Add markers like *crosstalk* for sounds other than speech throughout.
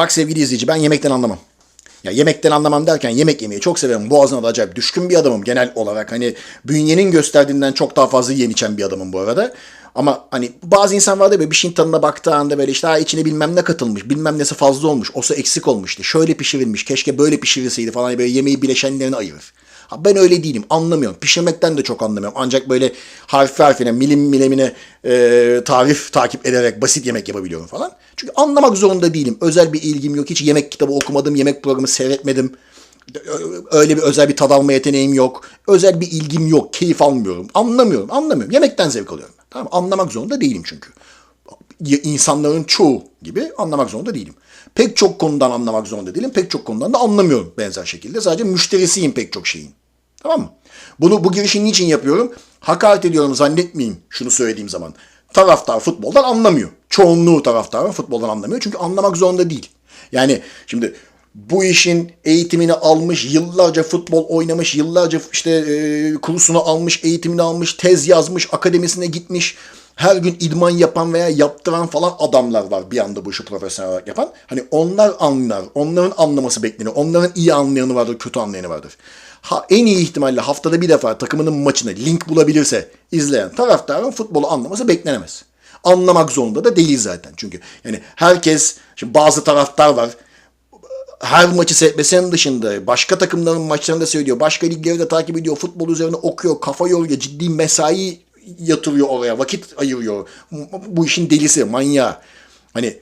Bak sevgili izleyici ben yemekten anlamam. Ya yemekten anlamam derken yemek yemeyi çok severim. Boğazına da acayip düşkün bir adamım genel olarak. Hani bünyenin gösterdiğinden çok daha fazla yiyen içen bir adamım bu arada. Ama hani bazı insan vardı böyle bir şeyin tadına baktığı anda böyle işte ha içine bilmem ne katılmış, bilmem nesi fazla olmuş, osu eksik olmuş, işte şöyle pişirilmiş, keşke böyle pişirilseydi falan böyle yemeği bileşenlerini ayırır. Ha ben öyle değilim, anlamıyorum. Pişirmekten de çok anlamıyorum. Ancak böyle harf harfine, milim milimine e, tarif takip ederek basit yemek yapabiliyorum falan. Çünkü anlamak zorunda değilim. Özel bir ilgim yok. Hiç yemek kitabı okumadım, yemek programı seyretmedim. Öyle bir özel bir tad alma yeteneğim yok. Özel bir ilgim yok. Keyif almıyorum. Anlamıyorum. Anlamıyorum. Yemekten zevk alıyorum. Tamam? Anlamak zorunda değilim çünkü. İnsanların çoğu gibi anlamak zorunda değilim. Pek çok konudan anlamak zorunda değilim. Pek çok konudan da anlamıyorum benzer şekilde. Sadece müşterisiyim pek çok şeyin. Tamam mı? Bunu bu girişi niçin yapıyorum? Hakaret ediyorum zannetmeyin şunu söylediğim zaman. Taraftar futboldan anlamıyor. Çoğunluğu taraftarın futboldan anlamıyor. Çünkü anlamak zorunda değil. Yani şimdi bu işin eğitimini almış, yıllarca futbol oynamış, yıllarca işte e, kursunu almış, eğitimini almış, tez yazmış, akademisine gitmiş, her gün idman yapan veya yaptıran falan adamlar var bir anda bu işi profesyonel olarak yapan. Hani onlar anlar, onların anlaması beklenir. Onların iyi anlayanı vardır, kötü anlayanı vardır. Ha, en iyi ihtimalle haftada bir defa takımının maçını link bulabilirse izleyen taraftarın futbolu anlaması beklenemez. Anlamak zorunda da değil zaten. Çünkü yani herkes, şimdi bazı taraftar var, her maçı seyretmesinin dışında başka takımların maçlarını da seyrediyor. Başka ligleri de takip ediyor. Futbol üzerine okuyor. Kafa yoruyor. Ciddi mesai yatırıyor oraya. Vakit ayırıyor. Bu işin delisi, manyağı. Hani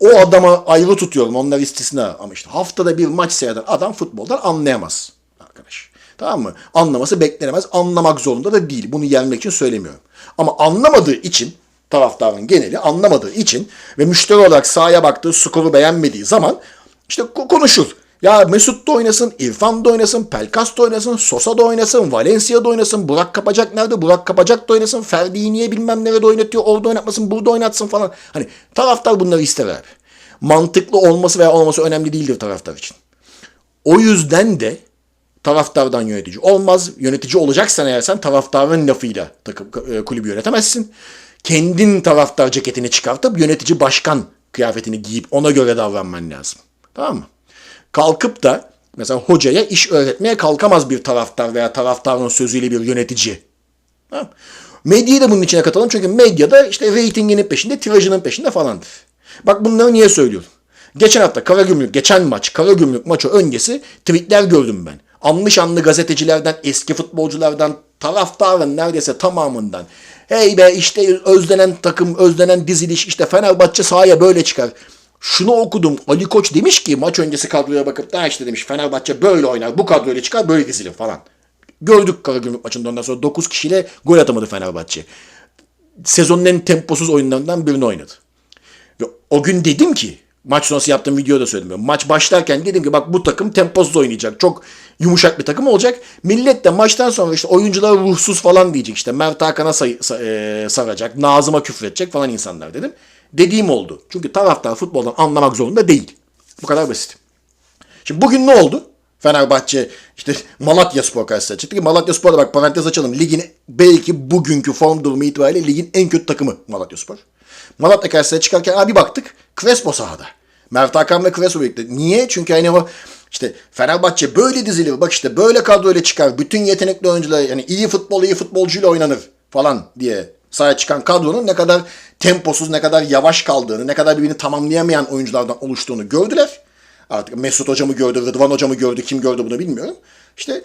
o adama ayrı tutuyorum. Onlar istisna. Ama işte haftada bir maç seyreden adam futboldan anlayamaz arkadaş. Tamam mı? Anlaması beklenemez. Anlamak zorunda da değil. Bunu yenmek için söylemiyorum. Ama anlamadığı için taraftarın geneli anlamadığı için ve müşteri olarak sahaya baktığı skoru beğenmediği zaman işte ko- konuşur. Ya Mesut da oynasın, İrfan da oynasın, Pelkas da oynasın, Sosa da oynasın, Valencia da oynasın, Burak Kapacak nerede, Burak Kapacak da oynasın, Ferdi'yi niye bilmem nerede oynatıyor, orada oynatmasın, burada oynatsın falan. Hani taraftar bunları ister abi. Mantıklı olması veya olması önemli değildir taraftar için. O yüzden de taraftardan yönetici olmaz. Yönetici olacaksan eğer sen taraftarın lafıyla takım e, kulübü yönetemezsin. Kendin taraftar ceketini çıkartıp yönetici başkan kıyafetini giyip ona göre davranman lazım. Tamam mı? Kalkıp da mesela hocaya iş öğretmeye kalkamaz bir taraftar veya taraftarın sözüyle bir yönetici. Tamam. Medyayı da bunun içine katalım çünkü medyada işte reytinginin peşinde, tirajının peşinde falandır. Bak bunları niye söylüyorum? Geçen hafta Karagümrük, geçen maç, Karagümrük maçı öncesi tweetler gördüm ben. Anlı anlı gazetecilerden, eski futbolculardan, taraftarın neredeyse tamamından. Hey be işte özlenen takım, özlenen diziliş, işte Fenerbahçe sahaya böyle çıkar. Şunu okudum. Ali Koç demiş ki maç öncesi kadroya bakıp da işte demiş Fenerbahçe böyle oynar. Bu kadroyla çıkar böyle dizilir falan. Gördük Karagümrük maçında ondan sonra 9 kişiyle gol atamadı Fenerbahçe. Sezonun en temposuz oyunlarından birini oynadı. Ve o gün dedim ki maç sonrası yaptığım videoda söyledim. Maç başlarken dedim ki bak bu takım temposuz oynayacak. Çok yumuşak bir takım olacak. Millet de maçtan sonra işte oyuncular ruhsuz falan diyecek. İşte Mert Hakan'a say- sa- e, saracak. Nazım'a küfredecek falan insanlar dedim. Dediğim oldu. Çünkü taraftar futboldan anlamak zorunda değil. Bu kadar basit. Şimdi bugün ne oldu? Fenerbahçe işte Malatya Spor karşısına çıktı ki Malatya Spor'da bak parantez açalım. Ligin belki bugünkü form durumu itibariyle ligin en kötü takımı Malatya Spor. Malatya karşısına çıkarken abi baktık Crespo sahada. Mert Hakan ve Crespo birlikte. Niye? Çünkü hani o işte Fenerbahçe böyle dizilir. Bak işte böyle kadroyla çıkar. Bütün yetenekli oyuncular yani iyi futbol iyi futbolcuyla oynanır falan diye sahaya çıkan kadronun ne kadar temposuz, ne kadar yavaş kaldığını, ne kadar birbirini tamamlayamayan oyunculardan oluştuğunu gördüler. Artık Mesut hocamı gördü, Rıdvan hocamı gördü, kim gördü bunu bilmiyorum. İşte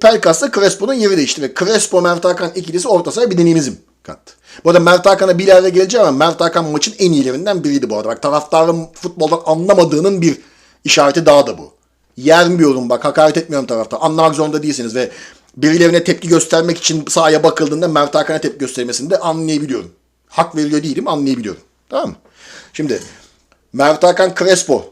Pelkas'la Crespo'nun yeri değişti ve Crespo Mert Hakan ikilisi orta sahaya bir dinamizm kattı. Bu arada Mert Hakan'a bir ileride geleceğim ama Mert Hakan maçın en iyilerinden biriydi bu arada. Bak taraftarın futboldan anlamadığının bir işareti daha da bu. Yermiyorum bak hakaret etmiyorum taraftar. Anlamak zorunda değilsiniz ve birilerine tepki göstermek için sahaya bakıldığında Mert Hakan'a tepki göstermesini de anlayabiliyorum. Hak veriyor değilim anlayabiliyorum. Tamam mı? Şimdi Mert Hakan Crespo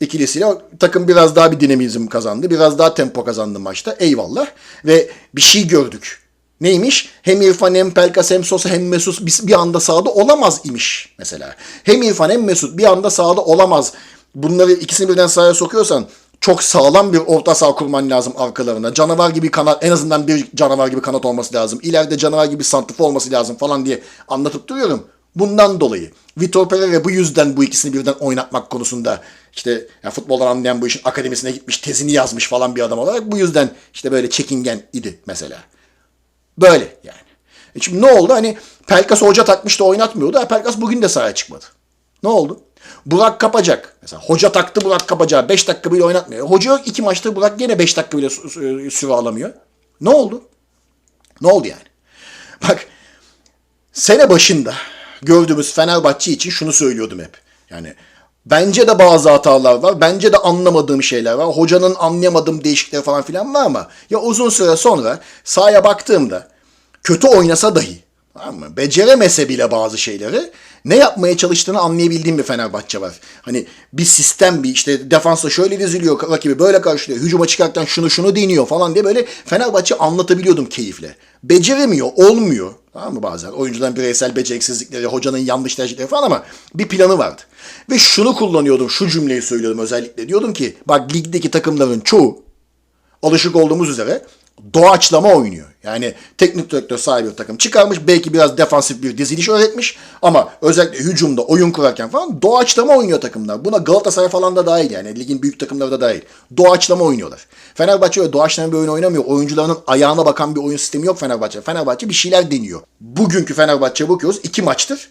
ikilisiyle takım biraz daha bir dinamizm kazandı. Biraz daha tempo kazandı maçta. Eyvallah. Ve bir şey gördük. Neymiş? Hem İrfan hem Pelkas hem Sosa hem Mesut bir anda sahada olamaz imiş mesela. Hem İrfan hem Mesut bir anda sahada olamaz. Bunları ikisini birden sahaya sokuyorsan çok sağlam bir orta saha kurman lazım arkalarına. Canavar gibi kanat en azından bir canavar gibi kanat olması lazım. İleride canavar gibi santrfor olması lazım falan diye anlatıp duruyorum. Bundan dolayı Vitor Pereira bu yüzden bu ikisini birden oynatmak konusunda işte ya futboldan anlayan bu işin akademisine gitmiş, tezini yazmış falan bir adam olarak bu yüzden işte böyle çekingen idi mesela. Böyle yani. E şimdi ne oldu? Hani Pelkas hoca takmıştı oynatmıyordu. Pelkas bugün de sahaya çıkmadı. Ne oldu? Burak kapacak. Mesela hoca taktı Burak kapacağı 5 dakika bile oynatmıyor. Hoca yok 2 maçta Burak gene 5 dakika bile sü- süre alamıyor. Ne oldu? Ne oldu yani? *laughs* Bak sene başında gördüğümüz Fenerbahçe için şunu söylüyordum hep. Yani bence de bazı hatalar var. Bence de anlamadığım şeyler var. Hocanın anlayamadığım değişiklikleri falan filan var ama ya uzun süre sonra sahaya baktığımda kötü oynasa dahi tamam mı? Beceremese bile bazı şeyleri ne yapmaya çalıştığını anlayabildiğim bir Fenerbahçe var. Hani bir sistem bir işte defansa şöyle diziliyor rakibi böyle karşılıyor. Hücuma çıkarken şunu şunu deniyor falan diye böyle Fenerbahçe anlatabiliyordum keyifle. Beceremiyor, olmuyor. Tamam mı bazen? Oyuncuların bireysel beceriksizlikleri, hocanın yanlış tercihleri falan ama bir planı vardı. Ve şunu kullanıyordum, şu cümleyi söylüyordum özellikle. Diyordum ki bak ligdeki takımların çoğu alışık olduğumuz üzere doğaçlama oynuyor. Yani teknik direktör sahibi bir takım çıkarmış. Belki biraz defansif bir diziliş öğretmiş. Ama özellikle hücumda oyun kurarken falan doğaçlama oynuyor takımlar. Buna Galatasaray falan da dahil yani. Ligin büyük takımları da dahil. Doğaçlama oynuyorlar. Fenerbahçe öyle doğaçlama bir oyun oynamıyor. Oyuncularının ayağına bakan bir oyun sistemi yok Fenerbahçe. Fenerbahçe bir şeyler deniyor. Bugünkü Fenerbahçe'ye bakıyoruz. iki maçtır.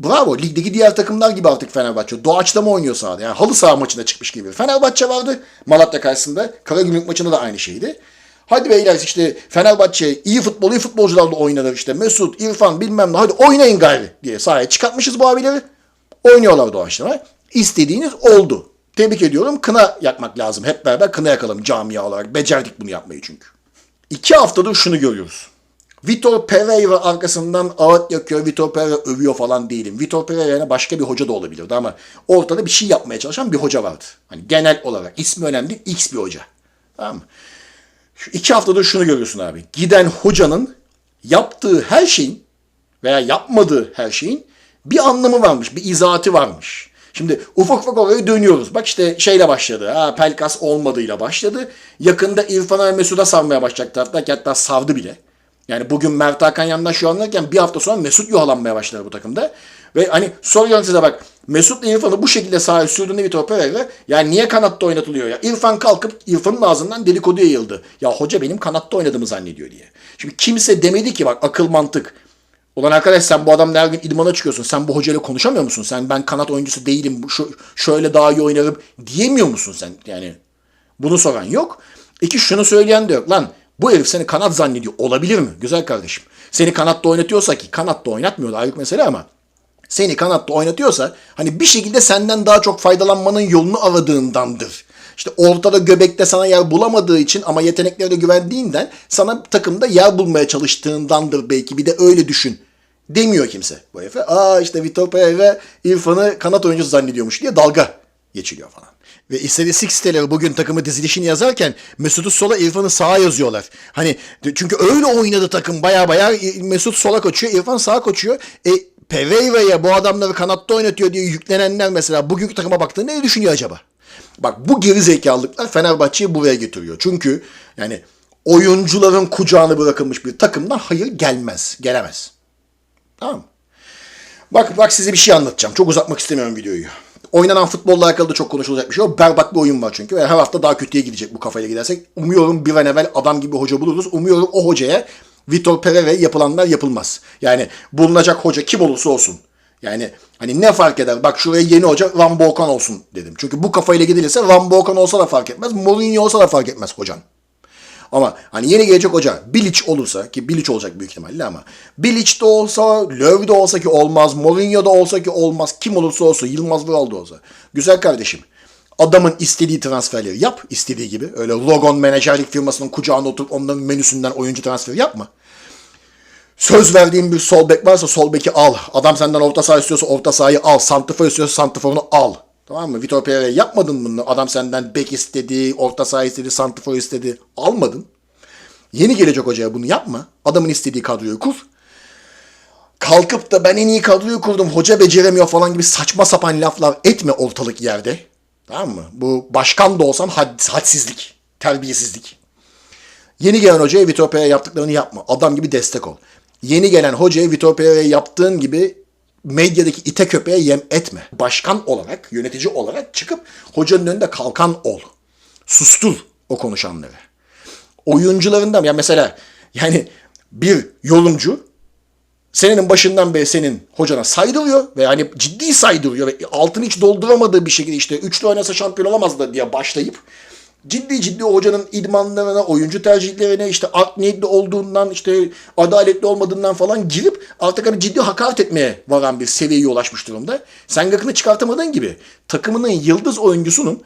Bravo. Ligdeki diğer takımlar gibi artık Fenerbahçe. Doğaçlama oynuyor sahada. Yani halı saha maçına çıkmış gibi. Fenerbahçe vardı Malatya karşısında. Karagümrük maçında da aynı şeydi. Hadi beyler işte Fenerbahçe iyi futbol, iyi futbolcularla oynanır işte. Mesut, İrfan bilmem ne. Hadi oynayın gayri diye sahaya çıkartmışız bu abileri. Oynuyorlar doğaçlama. İstediğiniz oldu. Tebrik ediyorum. Kına yakmak lazım. Hep beraber kına yakalım camia olarak. Becerdik bunu yapmayı çünkü. İki haftadır şunu görüyoruz. Vitor Pereira arkasından ağıt yakıyor, Vitor Pereira övüyor falan değilim. Vitor Pereira yerine başka bir hoca da olabilirdi ama ortada bir şey yapmaya çalışan bir hoca vardı. Hani genel olarak ismi önemli X bir hoca. Tamam mı? Şu iki haftadır şunu görüyorsun abi. Giden hocanın yaptığı her şeyin veya yapmadığı her şeyin bir anlamı varmış, bir izahatı varmış. Şimdi ufak ufak oraya dönüyoruz. Bak işte şeyle başladı. Ha, Pelkas olmadığıyla başladı. Yakında İrfan'a ve Mesut'a sarmaya başlayacak taraftar ki hatta savdı bile. Yani bugün Mert Hakan yanından şu anlarken bir hafta sonra Mesut yuhalanmaya başlar bu takımda. Ve hani soruyorum size bak Mesut'la İrfan'ı bu şekilde sahaya sürdüğünde Vitor Pereira yani niye kanatta oynatılıyor ya? İrfan kalkıp İrfan'ın ağzından dedikodu yayıldı. Ya hoca benim kanatta oynadığımı zannediyor diye. Şimdi kimse demedi ki bak akıl mantık. Ulan arkadaş sen bu adamla her gün idmana çıkıyorsun. Sen bu hocayla konuşamıyor musun? Sen ben kanat oyuncusu değilim. Şu, şöyle daha iyi oynarım diyemiyor musun sen? Yani bunu soran yok. İki şunu söyleyen de yok. Lan bu herif seni kanat zannediyor. Olabilir mi? Güzel kardeşim. Seni kanatta oynatıyorsa ki kanatta oynatmıyor da ayrı mesele ama seni kanatta oynatıyorsa hani bir şekilde senden daha çok faydalanmanın yolunu aradığındandır. İşte ortada göbekte sana yer bulamadığı için ama yeteneklerine güvendiğinden sana takımda yer bulmaya çalıştığındandır belki. Bir de öyle düşün. Demiyor kimse bu herife. Aa işte Vitor Pereira İrfan'ı kanat oyuncusu zannediyormuş diye dalga geçiliyor falan. Ve istatistik siteleri bugün takımı dizilişini yazarken Mesut'u sola İrfan'ı sağa yazıyorlar. Hani çünkü öyle oynadı takım baya baya Mesut sola koçuyor İrfan sağa koçuyor. E Pereira'ya bu adamları kanatta oynatıyor diye yüklenenler mesela bugünkü takıma baktığında ne düşünüyor acaba? Bak bu geri zekalılıklar Fenerbahçe'yi buraya getiriyor. Çünkü yani oyuncuların kucağına bırakılmış bir takımdan hayır gelmez, gelemez. Tamam? Bak bak size bir şey anlatacağım. Çok uzatmak istemiyorum videoyu. Oynanan futbolla alakalı da çok konuşulacak bir şey yok. Berbat bir oyun var çünkü. Ve her hafta daha kötüye gidecek bu kafayla gidersek. Umuyorum bir an evvel adam gibi hoca buluruz. Umuyorum o hocaya Vitor Pereira yapılanlar yapılmaz. Yani bulunacak hoca kim olursa olsun. Yani hani ne fark eder? Bak şuraya yeni hoca Rambo Okan olsun dedim. Çünkü bu kafayla gidilirse Rambo Okan olsa da fark etmez. Mourinho olsa da fark etmez hocam. Ama hani yeni gelecek hoca Bilic olursa ki Bilic olacak büyük ihtimalle ama Bilic de olsa, Löw de olsa ki olmaz, Mourinho da olsa ki olmaz, kim olursa olsun, Yılmaz Vural da olsa. Güzel kardeşim. Adamın istediği transferleri yap istediği gibi. Öyle Logon menajerlik firmasının kucağına oturup onların menüsünden oyuncu transferi yapma. Söz verdiğin bir sol bek varsa sol beki al. Adam senden orta saha istiyorsa orta sahayı al. Santifor istiyorsa santiforunu al. Tamam mı? Vitor Pereira yapmadın bunu. Adam senden bek istedi, orta saha istedi, santifor istedi. Almadın. Yeni gelecek hocaya bunu yapma. Adamın istediği kadroyu kur. Kalkıp da ben en iyi kadroyu kurdum, hoca beceremiyor falan gibi saçma sapan laflar etme ortalık yerde. Tamam mı? Bu başkan da olsan had, hadsizlik, terbiyesizlik. Yeni gelen hocaya Vitor yaptıklarını yapma. Adam gibi destek ol. Yeni gelen hocaya Vitor yaptığın gibi medyadaki ite köpeğe yem etme. Başkan olarak, yönetici olarak çıkıp hocanın önünde kalkan ol. Sustur o konuşanları. Oyuncularından ya mesela yani bir yorumcu senenin başından beri senin hocana saydırıyor ve yani ciddi saydırıyor ve altını hiç dolduramadığı bir şekilde işte üçlü oynasa şampiyon olamaz da diye başlayıp ciddi ciddi hocanın idmanlarına, oyuncu tercihlerine işte art niyetli olduğundan işte adaletli olmadığından falan girip artık hani ciddi hakaret etmeye varan bir seviyeye ulaşmış durumda. Sen gıkını çıkartamadığın gibi takımının yıldız oyuncusunun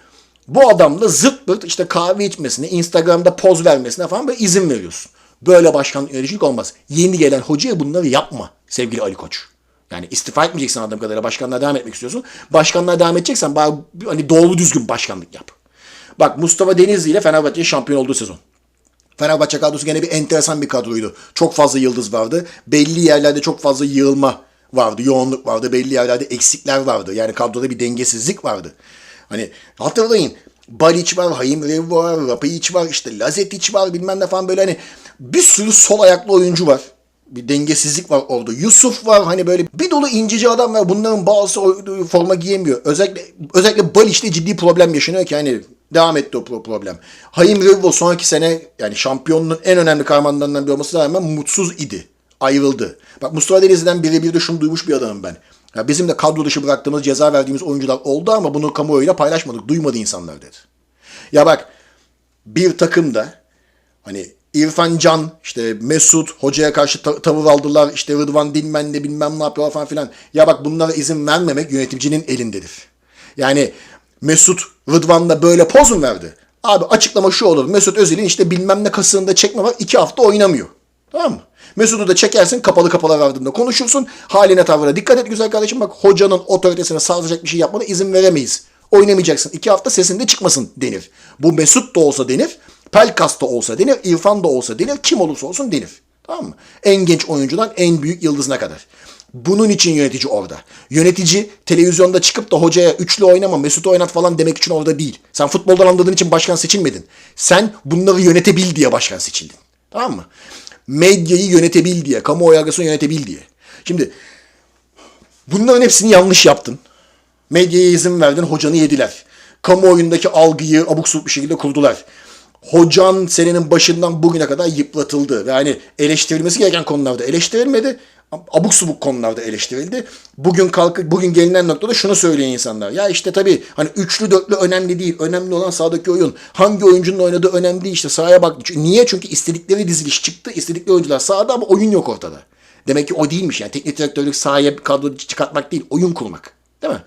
bu adamla zırt işte kahve içmesine, Instagram'da poz vermesine falan böyle izin veriyorsun. Böyle başkan yöneticilik olmaz. Yeni gelen hocaya bunları yapma sevgili Ali Koç. Yani istifa etmeyeceksin anladığım kadarıyla başkanlığa devam etmek istiyorsun. Başkanlığa devam edeceksen bari hani doğru düzgün başkanlık yap. Bak Mustafa Denizli ile Fenerbahçe şampiyon olduğu sezon. Fenerbahçe kadrosu gene bir enteresan bir kadroydu. Çok fazla yıldız vardı. Belli yerlerde çok fazla yığılma vardı. Yoğunluk vardı. Belli yerlerde eksikler vardı. Yani kadroda bir dengesizlik vardı. Hani hatırlayın. Balic var, Hayim Rev var, Rapic var, işte Lazetic var bilmem ne falan böyle hani bir sürü sol ayaklı oyuncu var. Bir dengesizlik var orada. Yusuf var hani böyle bir dolu inceci adam var. Bunların bazısı forma giyemiyor. Özellikle özellikle Balic'te ciddi problem yaşanıyor ki hani devam etti o pro- problem. Hayim Revo sonraki sene yani şampiyonluğun en önemli kahramanlarından biri olmasına rağmen mutsuz idi. Ayrıldı. Bak Mustafa Denizli'den birebir de şunu duymuş bir adamım ben. Ya bizim de kadro dışı bıraktığımız ceza verdiğimiz oyuncular oldu ama bunu kamuoyuyla paylaşmadık. Duymadı insanlar dedi. Ya bak bir takımda hani İrfan Can, işte Mesut hocaya karşı ta- tavır aldılar. işte Rıdvan Dilmen de bilmem ne yapıyorlar falan filan. Ya bak bunlara izin vermemek yöneticinin elindedir. Yani Mesut Rıdvan'da böyle poz mu verdi? Abi açıklama şu olur. Mesut Özil'in işte bilmem ne kasığında çekme var. iki hafta oynamıyor. Tamam mı? Mesut'u da çekersin kapalı kapalı ardında konuşursun. Haline tavrına dikkat et güzel kardeşim bak hocanın otoritesine sarsacak bir şey yapmana izin veremeyiz. Oynamayacaksın. iki hafta sesin de çıkmasın denir. Bu Mesut da olsa denir. Pelkas da olsa denir. İrfan da olsa denir. Kim olursa olsun denir. Tamam mı? En genç oyuncudan en büyük yıldızına kadar. Bunun için yönetici orada. Yönetici televizyonda çıkıp da hocaya üçlü oynama, Mesut'u oynat falan demek için orada değil. Sen futboldan anladığın için başkan seçilmedin. Sen bunları yönetebil diye başkan seçildin. Tamam mı? Medyayı yönetebil diye, kamuoyu algısını yönetebil diye. Şimdi bunların hepsini yanlış yaptın. Medyaya izin verdin, hocanı yediler. Kamuoyundaki algıyı abuk subuk bir şekilde kurdular. Hocan senenin başından bugüne kadar yıpratıldı. Ve hani eleştirilmesi gereken konularda eleştirilmedi. Abuk subuk konularda eleştirildi. Bugün kalkıp bugün gelinen noktada şunu söyleyen insanlar. Ya işte tabii hani üçlü dörtlü önemli değil. Önemli olan sahadaki oyun. Hangi oyuncunun oynadığı önemli değil. İşte sahaya bak. Çünkü- Niye? Çünkü istedikleri diziliş çıktı. istedikleri oyuncular sahada ama oyun yok ortada. Demek ki o değilmiş yani. Teknik direktörlük sahaya kadro çıkartmak değil. Oyun kurmak. Değil mi?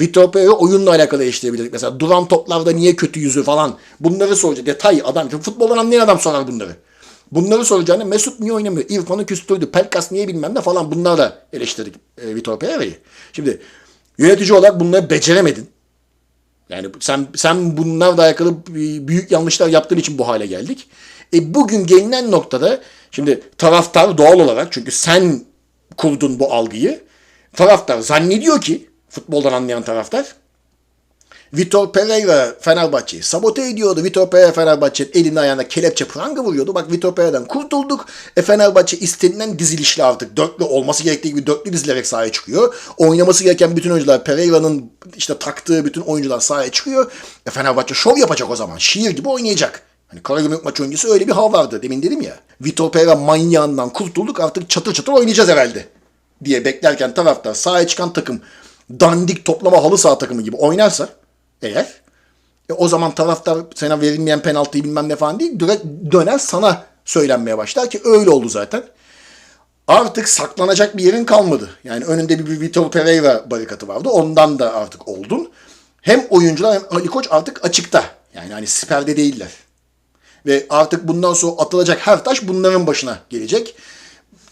Vitor Pereira oyunla alakalı eleştirebilirdik. Mesela duran toplarda niye kötü yüzü falan. Bunları soracak. Detay adam. Futboldan anlayan adam sorar bunları. Bunları soracağına Mesut niye oynamıyor? İrfan'ı küstürdü. Pelkas niye bilmem ne falan. Bunlarla eleştirdik e, Vitor Pereira'yı. Şimdi yönetici olarak bunları beceremedin. Yani sen sen bunlarla alakalı büyük yanlışlar yaptığın için bu hale geldik. E bugün gelinen noktada şimdi taraftar doğal olarak çünkü sen kurdun bu algıyı. Taraftar zannediyor ki futboldan anlayan taraftar Vitor Pereira Fenerbahçe'yi sabote ediyordu. Vitor Pereira Fenerbahçe'nin elinde ayağına kelepçe pranga vuruyordu. Bak Vitor Pereira'dan kurtulduk. E Fenerbahçe istenilen dizilişle artık dörtlü olması gerektiği gibi dörtlü dizilerek sahaya çıkıyor. Oynaması gereken bütün oyuncular Pereira'nın işte taktığı bütün oyuncular sahaya çıkıyor. E Fenerbahçe şov yapacak o zaman. Şiir gibi oynayacak. Hani Karagümrük maçı öncesi öyle bir hava vardı. Demin dedim ya. Vitor Pereira manyağından kurtulduk artık çatır çatır oynayacağız herhalde. Diye beklerken taraftar sahaya çıkan takım dandik toplama halı saha takımı gibi oynarsa eğer e o zaman taraftar sana verilmeyen penaltıyı bilmem ne falan değil direkt döner sana söylenmeye başlar ki öyle oldu zaten. Artık saklanacak bir yerin kalmadı. Yani önünde bir, Vitor Pereira barikatı vardı. Ondan da artık oldun. Hem oyuncular hem Ali Koç artık açıkta. Yani hani siperde değiller. Ve artık bundan sonra atılacak her taş bunların başına gelecek.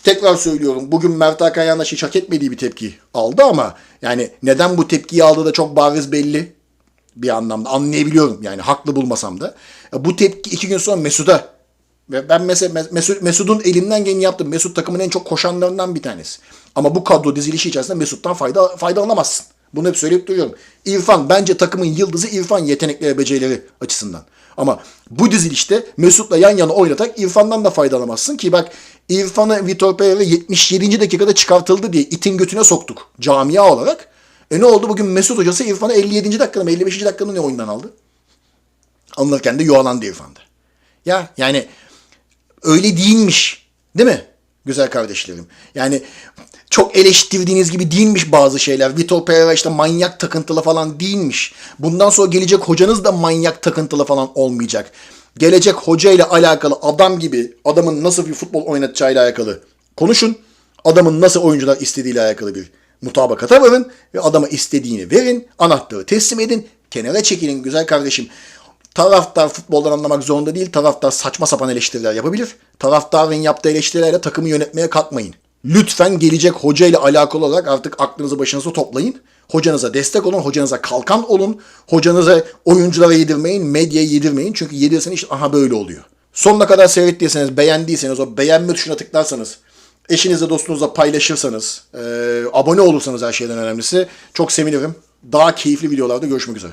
Tekrar söylüyorum bugün Mert Hakan Yandaş hiç hak etmediği bir tepki aldı ama yani neden bu tepkiyi aldığı da çok bariz belli bir anlamda anlayabiliyorum yani haklı bulmasam da. Ya Bu tepki iki gün sonra Mesut'a ve ben mesela Mesut, Mesut'un elinden geleni yaptım. Mesut takımın en çok koşanlarından bir tanesi. Ama bu kadro dizilişi içerisinde Mesut'tan fayda faydalanamazsın. Bunu hep söyleyip duruyorum. İrfan bence takımın yıldızı İrfan yetenekleri becerileri açısından. Ama bu dizilişte Mesut'la yan yana oynatarak İrfan'dan da faydalanamazsın ki bak İrfan'ı Vitor Pereira 77. dakikada çıkartıldı diye itin götüne soktuk camia olarak. E ne oldu bugün Mesut hocası İrfan'ı 57. dakikada mı 55. dakikada ne oyundan aldı? Alınırken de yuvalandı İrfan'da. Ya yani öyle değilmiş. Değil mi? Güzel kardeşlerim. Yani çok eleştirdiğiniz gibi değilmiş bazı şeyler. Vitor Pereira işte manyak takıntılı falan değilmiş. Bundan sonra gelecek hocanız da manyak takıntılı falan olmayacak. Gelecek hoca ile alakalı adam gibi adamın nasıl bir futbol oynatacağıyla alakalı konuşun. Adamın nasıl oyuncular istediğiyle alakalı bir mutabakata varın ve adama istediğini verin. Anahtarı teslim edin. Kenara çekilin güzel kardeşim. Taraftar futboldan anlamak zorunda değil. Taraftar saçma sapan eleştiriler yapabilir. Taraftarın yaptığı eleştirilerle takımı yönetmeye kalkmayın. Lütfen gelecek hoca ile alakalı olarak artık aklınızı başınıza toplayın. Hocanıza destek olun, hocanıza kalkan olun. Hocanıza oyunculara yedirmeyin, medyaya yedirmeyin. Çünkü yedirseniz işte aha böyle oluyor. Sonuna kadar seyrettiyseniz, beğendiyseniz, o beğenme tuşuna tıklarsanız, eşinizle dostunuzla paylaşırsanız, eee, abone olursanız her şeyden önemlisi çok sevinirim. Daha keyifli videolarda görüşmek üzere.